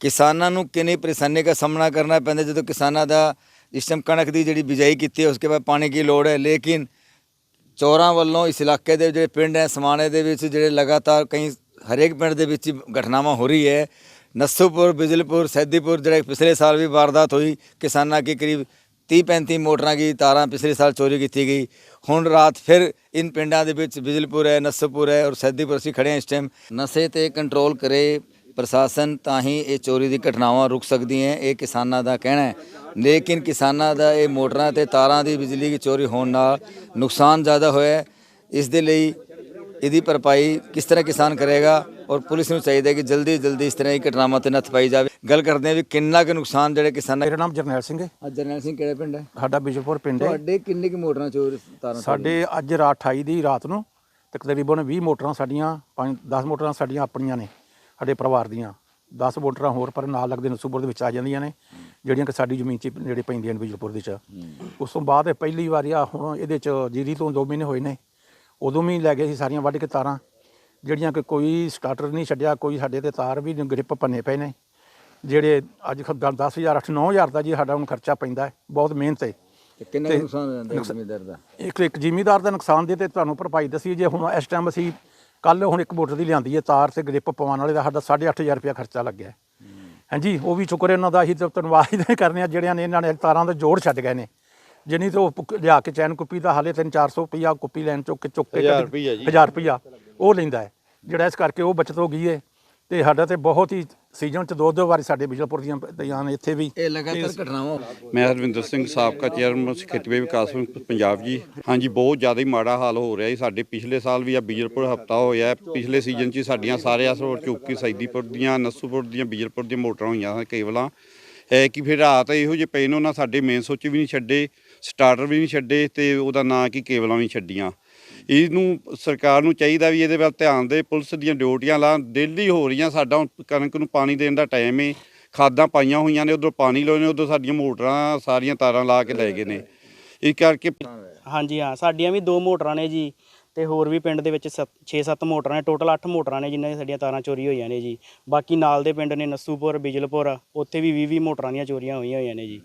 ਕਿਸਾਨਾਂ ਨੂੰ ਕਿੰਨੀ ਪਰੇਸ਼ਾਨੀ ਦਾ ਸਾਹਮਣਾ ਕਰਨਾ ਪੈਂਦਾ ਜਦੋਂ ਕਿਸਾਨਾਂ ਦਾ ਇਸ ਟਾਈਮ ਕਣਕ ਦੀ ਜਿਹੜੀ ਬਿਜਾਈ ਕੀਤੀ ਹੈ ਉਸਕੇ ਬਾਅਦ ਪਾਣੀ ਦੀ ਲੋੜ ਹੈ। ਲੇਕਿਨ ਚੋਰਾਂ ਵੱਲੋਂ ਇਸ ਇਲਾਕੇ ਦੇ ਜਿਹੜੇ ਪਿੰਡ ਹੈ, ਸਮਾਣੇ ਦੇ ਵਿੱਚ ਜਿਹੜੇ ਲਗਾਤਾਰ ਕਈ ਹਰੇਕ ਪਿੰਡ ਦੇ ਵਿੱਚ ਘਟਨਾਵਾਂ ਹੋ ਰਹੀ ਹੈ। ਨਸੂਪੁਰ, ਬਿਜਲਪੁਰ, ਸੈਦੀਪੁਰ ਜਿਹੜੇ ਪਿਛਲੇ ਸਾਲ ਵੀ ਵਾਰਦਾਤ ਹੋਈ, ਕਿਸਾਨਾਂ ਕੀ ਕਰੀਬ 30 35 ਮੋਟਰਾਂ ਦੀ ਤਾਰਾਂ ਪਿਛਲੇ ਸਾਲ ਚੋਰੀ ਕੀਤੀ ਗਈ। ਹੁਣ ਰਾਤ ਫਿਰ ਇਨ ਪਿੰਡਾਂ ਦੇ ਵਿੱਚ ਬਿਜਲਪੁਰ ਹੈ, ਨਸੂਪੁਰ ਹੈ ਔਰ ਸੈਦੀਪੁਰ ਅਸੀਂ ਖੜੇ ਹਾਂ ਇਸ ਟਾਈਮ। ਨਸ਼ੇ ਤੇ ਕੰਟਰੋਲ ਕਰੇ ਪ੍ਰਸ਼ਾਸਨ ਤਾਂ ਹੀ ਇਹ ਚੋਰੀ ਦੀ ਘਟਨਾਵਾਂ ਰੁਕ ਸਕਦੀਆਂ ਇਹ ਕਿਸਾਨਾਂ ਦਾ ਕਹਿਣਾ ਹੈ। ਲੇਕਿਨ ਕਿਸਾਨਾਂ ਦਾ ਇਹ ਮੋਟਰਾਂ ਤੇ ਤਾਰਾਂ ਦੀ ਬਿਜਲੀ ਦੀ ਚੋਰੀ ਹੋਣ ਨਾਲ ਨੁਕਸਾਨ ਜ਼ਿਆਦਾ ਹੋਇਆ ਹੈ। ਇਸ ਦੇ ਲਈ ਇਹਦੀ ਭਰਪਾਈ ਕਿਸ ਤਰ੍ਹਾਂ ਕਿਸਾਨ ਕਰੇਗਾ ਔਰ ਪੁਲਿਸ ਨੂੰ ਚਾਹੀਦਾ ਹੈ ਕਿ ਜਲਦੀ ਜਲਦੀ ਇਸ ਤਰ੍ਹਾਂ ਦੀ ਘਟਨਾਵਾਂ ਤੇ ਨੱਥ ਪਾਈ ਜਾਵੇ। ਗੱਲ ਕਰਦੇ ਹਾਂ ਵੀ ਕਿੰਨਾ ਕੁ ਨੁਕਸਾਨ ਜਿਹੜੇ ਕਿਸਾਨਾਂ ਮੇਰਾ ਨਾਮ ਜਰਨੈਲ ਸਿੰਘ ਹੈ। ਅੱਜ ਜਰਨੈਲ ਸਿੰਘ ਕਿਹੜੇ ਪਿੰਡ ਹੈ? ਸਾਡਾ ਬਿਜਲਪੁਰ ਪਿੰਡ ਹੈ। ਤੁਹਾਡੇ ਕਿੰਨੇ ਕੁ ਮੋਟਰਾਂ ਚੋਰ ਤਾਰਾਂ ਸਾਡੇ ਅੱਜ ਰਾਤ 28 ਦੀ ਰਾਤ ਨੂੰ ਤਕਰੀਬਨ 20 ਮੋਟਰਾਂ ਸਾਡੀਆਂ 5 10 ਮੋਟਰਾਂ ਸਾਡੀਆਂ ਆਪਣੀਆਂ ਨੇ। ਸਾਡੇ ਪਰਿਵਾਰ ਦੀਆਂ। 10 ਮੋਟਰਾਂ ਹੋਰ ਪਰ ਨਾਲ ਲੱਗਦੇ ਨਸੂਬਰ ਦੇ ਵਿੱਚ ਆ ਜਾਂਦੀਆਂ ਨੇ ਜਿਹੜੀਆਂ ਕਿ ਸਾਡੀ ਜ਼ਮੀਨ 'ਚ ਜਿਹੜੇ ਪੈਂਦੀਆਂ ਨੇ ਬਿਜਲਪੁਰ ਦੇ 'ਚ। ਉਸ ਤੋਂ ਬਾਅਦ ਇਹ ਪਹਿਲੀ ਵਾਰੀ ਆ ਹੁਣ ਇਹਦੇ 'ਚ ਜੀਰੀ ਤੋਂ 2 ਮਹੀਨੇ ਹੋਏ ਨੇ ਉਦੋਂ ਵੀ ਲੈ ਗਏ ਸੀ ਸਾਰੀਆਂ ਵੱਢ ਕੇ ਤਾਰਾਂ ਜਿਹੜੀਆਂ ਕਿ ਕੋਈ ਸਟਾਰਟਰ ਨਹੀਂ ਛੱਡਿਆ ਕੋਈ ਸਾਡੇ ਤੇ ਤਾਰ ਵੀ ਗ੍ਰਿਪ ਪੰਨੇ ਪਏ ਨੇ। ਜਿਹੜੇ ਅੱਜ 10000 8 9000 ਦਾ ਜੀ ਸਾਡਾ ਹੁਣ ਖਰਚਾ ਪੈਂਦਾ ਹੈ ਬਹੁਤ ਮਿਹਨਤ ਹੈ। ਤੇ ਕਿੰਨਾ ਨੁਕਸਾਨ ਹੋ ਜਾਂਦਾ ਜ਼ਮੀਂਦਾਰ ਦਾ? ਇੱਕ ਇੱਕ ਜ਼ਿਮੀਦਾਰ ਦਾ ਨੁਕਸਾਨ ਦੇ ਤੇ ਤੁਹਾਨੂੰ ਭਰਪਾਈ ਦੱਸੀ ਜੇ ਹੁਣ ਇਸ ਟਾਈਮ ਅਸੀਂ ਕੱਲ ਹੁਣ ਇੱਕ ਮੋਟਰ ਦੀ ਲਿਆਂਦੀ ਹੈ ਤਾਰ ਤੇ ਗ੍ਰਿਪ ਪਵਾਉਣ ਵਾਲੇ ਦਾ ਸਾਡਾ 8500 ਰੁਪਇਆ ਖਰਚਾ ਲੱਗਿਆ। ਹਾਂਜੀ ਉਹ ਵੀ ਸ਼ੁਕਰ ਉਹਨਾਂ ਦਾ ਅਸੀਂ ਤਾਂ ਧੰਨਵਾਦ ਹੀ ਕਰਨੇ ਆ ਜਿਹੜਿਆਂ ਨੇ ਇਹਨਾਂ ਨੇ ਤਾਰਾਂ ਦੇ ਜੋੜ ਛੱਡ ਗਏ ਨੇ। ਜਿੰਨੀ ਤੋਂ ਲਿਆ ਕੇ ਚੈਨ ਕੁੱਪੀ ਦਾ ਹਾਲੇ 3-400 ਰੁਪਇਆ ਕੁੱਪੀ ਲੈਣ ਚੁੱਕ ਕੇ ਚੁੱਕ ਕੇ 1000 ਰੁਪਇਆ ਜੀ। 1000 ਰੁਪਇਆ ਉਹ ਲੈਂਦਾ ਹੈ। ਜਿਹੜਾ ਇਸ ਕਰਕੇ ਉਹ ਬਚਤ ਹੋ ਗਈ ਹੈ ਤੇ ਸਾਡਾ ਤੇ ਬਹੁਤ ਹੀ ਸੀਜ਼ਨ ਚ ਦੋ ਦੋ ਵਾਰੀ ਸਾਡੇ ਬਿਜਲਪੁਰ ਦੀਆਂ ਨੇ ਇੱਥੇ ਵੀ। ਇਹ ਲਗਾਤਾਰ ਘਟਨਾਵਾਂ। ਮੈਂ ਹਰਵਿੰਦਰ ਸਿੰਘ ਸਾਬਕਾ ਚੇਅਰਮੈਨ ਖੇਤੀਬਾੜੀ ਵਿਕਾਸ ਬੈਂਕ ਪੰਜਾਬ ਜੀ। ਹਾਂਜੀ ਬਹੁਤ ਜ਼ਿਆਦਾ ਹੀ ਮਾੜਾ ਹਾਲ ਹੋ ਰਿਹਾ ਜੀ ਸਾਡੇ। ਪਿਛਲੇ ਸਾਲ ਵੀ ਆ ਬੀਜਲਪੁਰ ਹਫਤਾ ਹੋਇਆ। ਹੈ। ਪਿਛਲੇ ਸੀਜ਼ਨ 'ਚ ਸਾਡੀਆਂ ਸਾਰੇ ਅਸਰ ਚੌਕੀ ਸੈਦੀਪੁਰ ਦੀਆਂ ਨਸੂਪੁਰ ਦੀਆਂ ਬੀਜਲਪੁਰ ਦੀਆਂ ਮੋਟਰਾਂ ਹੋਈਆਂ ਸਨ ਕੇਵਲਾਂ ਹੈ ਕਿ ਫਿਰ ਰਾਤ ਇਹੋ ਜਿਹੇ ਪਏ ਨੇ ਉਹਨਾਂ ਸਾਡੇ ਮੇਨ ਸੁੱਚ ਵੀ ਨਹੀਂ ਛੱਡੇ ਸਟਾਰਟਰ ਵੀ ਨਹੀਂ ਛੱਡੇ ਤੇ ਉਹਦਾ ਨਾਂ ਕੀ ਕੇਬਲਾਂ ਵੀ ਛੱਡੀਆਂ। ਇਹਨੂੰ ਸਰਕਾਰ ਨੂੰ ਚਾਹੀਦਾ ਵੀ ਇਹਦੇ ਵੱਲ ਧਿਆਨ ਦੇ, ਪੁਲਿਸ ਦੀਆਂ ਡਿਊਟੀਆਂ ਲਾ, ਡੇਲੀ ਹੋ ਰਹੀਆਂ ਸਾਡਾ ਹੁਣ ਕਣਕ ਨੂੰ ਪਾਣੀ ਦੇਣ ਦਾ ਟਾਈਮ ਏ, ਖਾਦਾਂ ਪਾਈਆਂ ਹੋਈਆਂ ਨੇ, ਉਧਰ ਪਾਣੀ ਲਾਉਣੇ ਉਧਰ ਸਾਡੀਆਂ ਮੋਟਰਾਂ, ਸਾਰੀਆਂ ਤਾਰਾਂ ਲਾ ਕੇ ਲੈ ਗਏ ਨੇ। ਇਸ ਕਰਕੇ ਹਾਂਜੀ, ਹਾਂ, ਸਾਡੀਆਂ ਵੀ ਦੋ ਮੋਟਰਾਂ ਨੇ ਜੀ, ਤੇ ਹੋਰ ਵੀ ਪਿੰਡ ਦੇ ਵਿੱਚ 6-7 ਮੋਟਰਾਂ ਨੇ, ਟੋਟਲ 8 ਮੋਟਰਾਂ ਨੇ ਜਿਨ੍ਹਾਂ ਦੀਆਂ ਸਾਡੀਆਂ ਤਾਰਾਂ ਚੋਰੀ ਹੋਈਆਂ ਨੇ ਜੀ। ਬਾਕੀ ਨਾਲ ਦੇ ਪਿੰਡ ਨੇ ਨਸੂਪੁਰ, ਬਿਜਲਪੁਰ, ਉੱਥੇ ਵੀ 20-20 ਮੋਟਰਾਂ ਦੀਆਂ ਚੋਰੀਆਂ ਹੋਈਆਂ ਹੋਈਆਂ ਨੇ ਜੀ।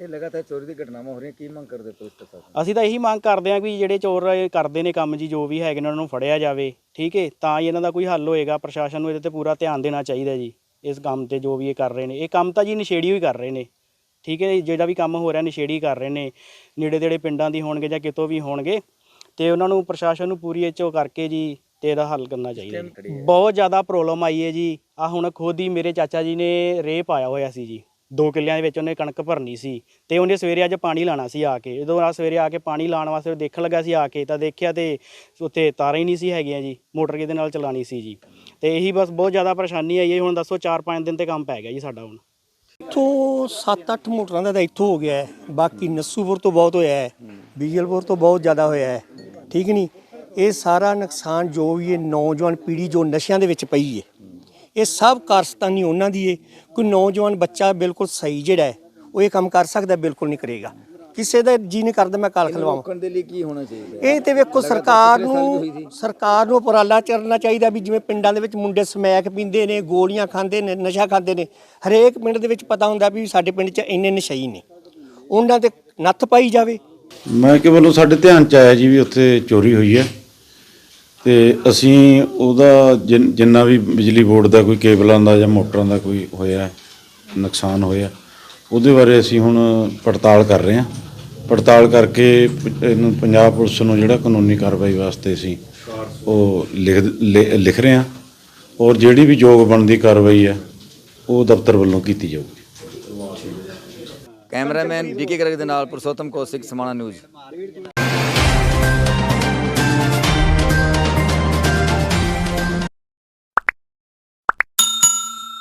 ਇਹ ਲਗਾਤਾਰ ਚੋਰੀ ਦੀ ਘਟਨਾਵਾਂ ਹੋ ਰਹੀਆਂ ਕੀ ਮੰਗ ਕਰਦੇ ਪੁਲਿਸ ਪ੍ਰਸ਼ਾਸਨ? ਅਸੀਂ ਤਾਂ ਇਹੀ ਮੰਗ ਕਰਦੇ ਹਾਂ ਵੀ ਜਿਹੜੇ ਚੋਰ ਇਹ ਕਰਦੇ ਨੇ ਕੰਮ ਜੀ ਜੋ ਵੀ ਹੈਗੇ ਨੇ ਉਹਨਾਂ ਨੂੰ ਫੜਿਆ ਜਾਵੇ ਠੀਕ ਹੈ? ਤਾਂ ਹੀ ਇਹਨਾਂ ਦਾ ਕੋਈ ਹੱਲ ਹੋਏਗਾ ਪ੍ਰਸ਼ਾਸਨ ਨੂੰ ਇਹਦੇ ਤੇ ਪੂਰਾ ਧਿਆਨ ਦੇਣਾ ਚਾਹੀਦਾ ਜੀ ਇਸ ਕੰਮ ਤੇ ਜੋ ਵੀ ਇਹ ਕਰ ਰਹੇ ਨੇ। ਇਹ ਕੰਮ ਤਾਂ ਜੀ ਨਸ਼ੇੜੀ ਹੀ ਕਰ ਰਹੇ ਨੇ ਠੀਕ ਹੈ? ਜਿਹੜਾ ਵੀ ਕੰਮ ਹੋ ਰਿਹਾ ਨਸ਼ੇੜੀ ਕਰ ਰਹੇ ਨੇ ਨੇੜੇ ਦੇੜੇ ਪਿੰਡਾਂ ਦੀ ਹੋਣਗੇ ਜਾਂ ਕਿਤੋਂ ਵੀ ਹੋਣਗੇ ਤੇ ਉਹਨਾਂ ਨੂੰ ਪ੍ਰਸ਼ਾਸਨ ਨੂੰ ਪੂਰੀ ਇਹ 'ਚੋਂ ਕਰਕੇ ਜੀ ਤੇ ਇਹਦਾ ਹੱਲ ਕਰਨਾ ਚਾਹੀਦਾ ਬਹੁਤ ਜ਼ਿਆਦਾ ਪ੍ਰੋਬਲਮ ਆਈ ਹੈ ਜੀ। ਆ ਹੁਣ ਖੁਦ ਹੀ ਮੇਰੇ ਚਾਚਾ ਜੀ ਨੇ ਰੇਹ ਪਾਇਆ ਹੋਇਆ ਸੀ ਜੀ। ਦੋ ਕਿੱਲਿਆਂ ਦੇ ਵਿੱਚ ਉਹਨੇ ਕਣਕ ਭਰਨੀ ਸੀ ਤੇ ਉਹਨੇ ਸਵੇਰੇ ਅੱਜ ਪਾਣੀ ਲਾਣਾ ਸੀ ਆ ਕੇ। ਜਦੋਂ ਆ ਸਵੇਰੇ ਆ ਕੇ ਪਾਣੀ ਲਾਉਣ ਵਾਸਤੇ ਦੇਖਣ ਲੱਗਾ ਸੀ ਆ ਕੇ ਤਾਂ ਦੇਖਿਆ ਤੇ ਉੱਥੇ ਤਾਰਾਂ ਹੀ ਨਹੀਂ ਸੀ ਹੈਗੀਆਂ ਜੀ, ਮੋਟਰ ਕਿਹਦੇ ਨਾਲ ਚਲਾਣੀ ਸੀ ਜੀ। ਤੇ ਇਹੀ ਬਸ ਬਹੁਤ ਜ਼ਿਆਦਾ ਪਰੇਸ਼ਾਨੀ ਆਈ ਹੈ, ਹੁਣ ਦੱਸੋ 4-5 ਦਿਨ ਤੇ ਕੰਮ ਪੈ ਗਿਆ ਜੀ ਸਾਡਾ ਹੁਣ। ਇੱਥੋਂ 7-8 ਮੋਟਰਾਂ ਦਾ ਤਾਂ ਇੱਥੋਂ ਹੋ ਗਿਆ ਹੈ, ਬਾਕੀ ਨਸੂਪੁਰ ਤੋਂ ਬਹੁਤ ਹੋਇਆ ਹੈ, ਬੀਜਲਪੁਰ ਤੋਂ ਬਹੁਤ ਜ਼ਿਆਦਾ ਹੋਇਆ ਹੈ, ਠੀਕ ਨਹੀਂ? ਇਹ ਸਾਰਾ ਨੁਕਸਾਨ ਜੋ ਵੀ ਇਹ ਨੌਜਵਾਨ ਪੀੜ੍ਹੀ ਜੋ ਨਸ਼ਿਆਂ ਦੇ ਵਿੱਚ ਪਈ ਹੈ ਇਹ ਸਭ ਕਾਰਸਤਾਨੀ ਉਹਨਾਂ ਦੀ ਹੈ ਕੋਈ ਨੌਜਵਾਨ ਬੱਚਾ ਬਿਲਕੁਲ ਸਹੀ ਜਿਹੜਾ ਹੈ ਉਹ ਇਹ ਕੰਮ ਕਰ ਸਕਦਾ ਬਿਲਕੁਲ ਨਹੀਂ ਕਰੇਗਾ। ਕਿਸੇ ਦਾ ਜੀ ਨਹੀਂ ਕਰਦਾ ਮੈਂ ਕਾਲ ਖਲਵਾਵਾਂ। ਰੋਕਣ ਦੇ ਲਈ ਕੀ ਹੋਣਾ ਚਾਹੀਦਾ ਹੈ? ਇਹ ਤੇ ਵੇਖੋ ਸਰਕਾਰ। ਨੂੰ ਸਰਕਾਰ ਨੂੰ ਉਪਰਾਲਾ ਕਰਨਾ ਚਾਹੀਦਾ ਵੀ ਜਿਵੇਂ ਪਿੰਡਾਂ ਦੇ ਵਿੱਚ ਮੁੰਡੇ ਸਮੈਕ ਪੀਂਦੇ ਨੇ ਗੋਲੀਆਂ ਖਾਂਦੇ ਨੇ ਨਸ਼ਾ ਖਾਂਦੇ ਨੇ। ਹਰੇਕ ਪਿੰਡ ਦੇ ਵਿੱਚ ਪਤਾ ਹੁੰਦਾ ਵੀ ਸਾਡੇ ਪਿੰਡ 'ਚ ਇੰਨੇ ਨਸ਼ਈ ਨੇ। ਉਹਨਾਂ ਤੇ ਨੱਥ ਪਾਈ ਜਾਵੇ। ਮੈਂ ਕਿ ਵੱਲੋਂ ਸਾਡੇ ਧਿਆਨ ਚ ਆਇਆ ਜੀ ਵੀ ਉੱਥੇ ਚੋਰੀ ਹੋਈ ਹੈ। ਤੇ ਅਸੀਂ ਉਹਦਾ ਜਿਨ- ਜਿੰਨਾ ਵੀ ਬਿਜਲੀ ਬੋਰਡ ਦਾ ਕੋਈ ਕੇਬਲਾਂ ਦਾ ਜਾਂ ਮੋਟਰਾਂ ਦਾ ਕੋਈ ਹੋਇਆ, ਨੁਕਸਾਨ ਹੋਇਆ, ਉਹਦੇ ਬਾਰੇ ਅਸੀਂ ਹੁਣ ਪੜਤਾਲ ਕਰ ਰਹੇ ਹਾਂ। ਪੜਤਾਲ ਕਰਕੇ ਪ- ਇਹਨੂੰ ਪੰਜਾਬ ਪੁਲਿਸ ਨੂੰ ਜਿਹੜਾ ਕਾਨੂੰਨੀ ਕਾਰਵਾਈ ਵਾਸਤੇ ਅਸੀਂ ਉਹ ਲਿਖ, ਲਿ- ਲਿਖ ਰਹੇ ਹਾਂ ਔਰ ਜਿਹੜੀ ਵੀ ਯੋਗ ਬਣਦੀ ਕਾਰਵਾਈ ਹੈ, ਉਹ ਦਫ਼ਤਰ ਵੱਲੋਂ ਕੀਤੀ ਜਾਊਗੀ। ਕੈਮਰਾਮੈਨ ਬੀਕੇ ਗਰਗ ਦੇ ਨਾਲ ਪੁਰਸ਼ੋਤਮ ਕੌਸ਼ਿਕ ਸਮਾਣਾ ਨਿਊਜ਼।